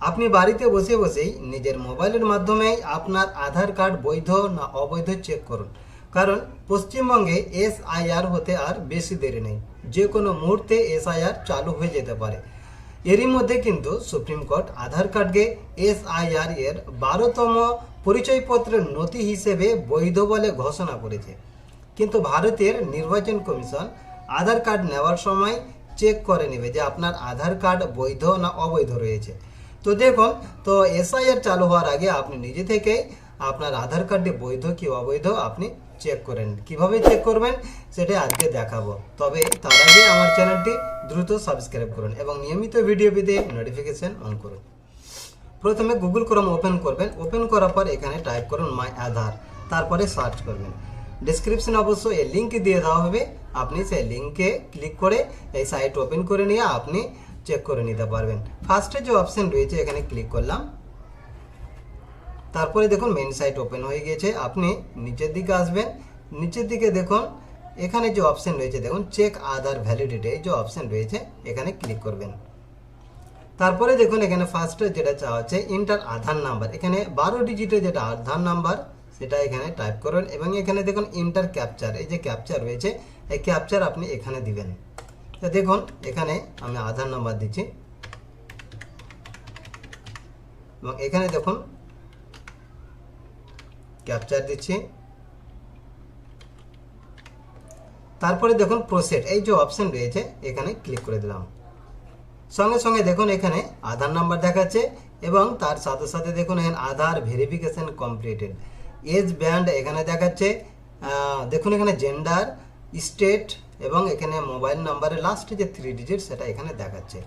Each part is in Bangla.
আপনি বাড়িতে বসে বসেই নিজের মোবাইলের মাধ্যমেই আপনার আধার কার্ড বৈধ না অবৈধ চেক করুন। কারণ পশ্চিমবঙ্গে এসআইআর হতে আর বেশি দেরি নেই। যে কোনো মুহূর্তে এসআইআর চালু হয়ে যেতে পারে। এরই মধ্যে কিন্তু সুপ্রিম কোর্ট আধার কার্ডকে এসআইআর এর বারোতম পরিচয়পত্রের নথি হিসেবে বৈধ বলে ঘোষণা করেছে। কিন্তু ভারতের নির্বাচন কমিশন আধার কার্ড নেওয়ার সময় চেক করে নেবে যে আপনার আধার কার্ড বৈধ না অবৈধ রয়েছে। তো দেখুন, তো এসআইআর চালু হওয়ার আগে আপনি নিজে থেকেই আপনার আধার কার্ডটি বৈধ কি অবৈধ আপনি চেক করেন। কীভাবে চেক করবেন সেটা আজকে দেখাবো। তবে তার আগে আমার চ্যানেলটি দ্রুত সাবস্ক্রাইব করুন এবং নিয়মিত ভিডিও পেতে নোটিফিকেশন অন করুন। প্রথমে গুগল ক্রোম ওপেন করবেন। ওপেন করার পর এখানে টাইপ করুন মাই আধার। তারপরে সার্চ করবেন। ডিসক্রিপশনে অবশ্য এই লিঙ্ক দিয়ে দেওয়া হবে। আপনি সেই লিঙ্কে ক্লিক করে এই সাইট ওপেন করে নিয়ে আপনি চেক করে নিতে পারবেন। ফার্স্টে যে অপশান রয়েছে, এখানে ক্লিক করলাম। তারপরে দেখুন মেন সাইট ওপেন হয়ে গিয়েছে আপনি নিচের দিকে আসবেন। নিচের দিকে দেখুন, এখানে যে অপশান রয়েছে, দেখুন চেক আধার ভ্যালিডিটি যে অপশান রয়েছে, এখানে ক্লিক করবেন। তারপরে দেখুন, এখানে ফার্স্টে যেটা চাওয়া হচ্ছে ইন্টার আধার নাম্বার এখানে বারো ডিজিটের যেটা আধার নাম্বার সেটা এখানে টাইপ করুন। এবং এখানে দেখুন ইন্টার ক্যাপচার এই যে ক্যাপচার রয়েছে, এই ক্যাপচার আপনি এখানে দিবেন। তো দেখুন, এখানে আমি আধার নাম্বার দিচ্ছি। এবং এখানে দেখুন ক্যাপচার দিচ্ছি। তারপরে দেখুন প্রসেড এই যে অপশন রয়েছে, এখানে ক্লিক করে দিলাম। সঙ্গে সঙ্গে দেখুন, এখানে আধার নাম্বার দেখাচ্ছে এবং তার সাথে সাথে দেখুন, এখানে আধার ভেরিফিকেশন কমপ্লিটেড এজ ব্যান্ড এখানে দেখাচ্ছে। দেখুন, এখানে জেন্ডার স্টেট এবং এখানে মোবাইল নাম্বারের লাস্টে যে থ্রি ডিজিট সেটা এখানে দেখাচ্ছে।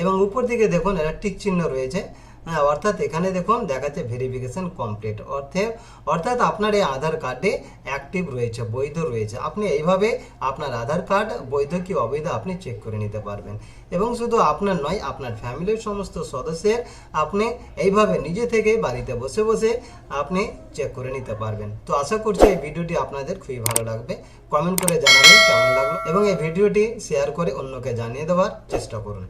এবং উপর দিকে দেখুন এটা টিক চিহ্ন রয়েছে। হ্যাঁ, অর্থাৎ এখানে দেখুন দেখাচ্ছে ভেরিফিকেশন কমপ্লিট অর্থে অর্থাৎ আপনার এই আধার কার্ডে অ্যাক্টিভ রয়েছে বৈধ রয়েছে। আপনি এইভাবে আপনার আধার কার্ড বৈধ কি অবৈধ আপনি চেক করে নিতে পারবেন। এবং শুধু আপনার নয় আপনার ফ্যামিলির সমস্ত সদস্যের আপনি এইভাবে নিজে থেকেই বাড়িতে বসে বসে আপনি চেক করে নিতে পারবেন। তো আশা করছি এই ভিডিওটি আপনাদের খুবই ভালো লাগবে। কমেন্ট করে জানাবেন এবং এই ভিডিওটি শেয়ার করে অন্যকে জানিয়ে দেওয়ার চেষ্টা করুন।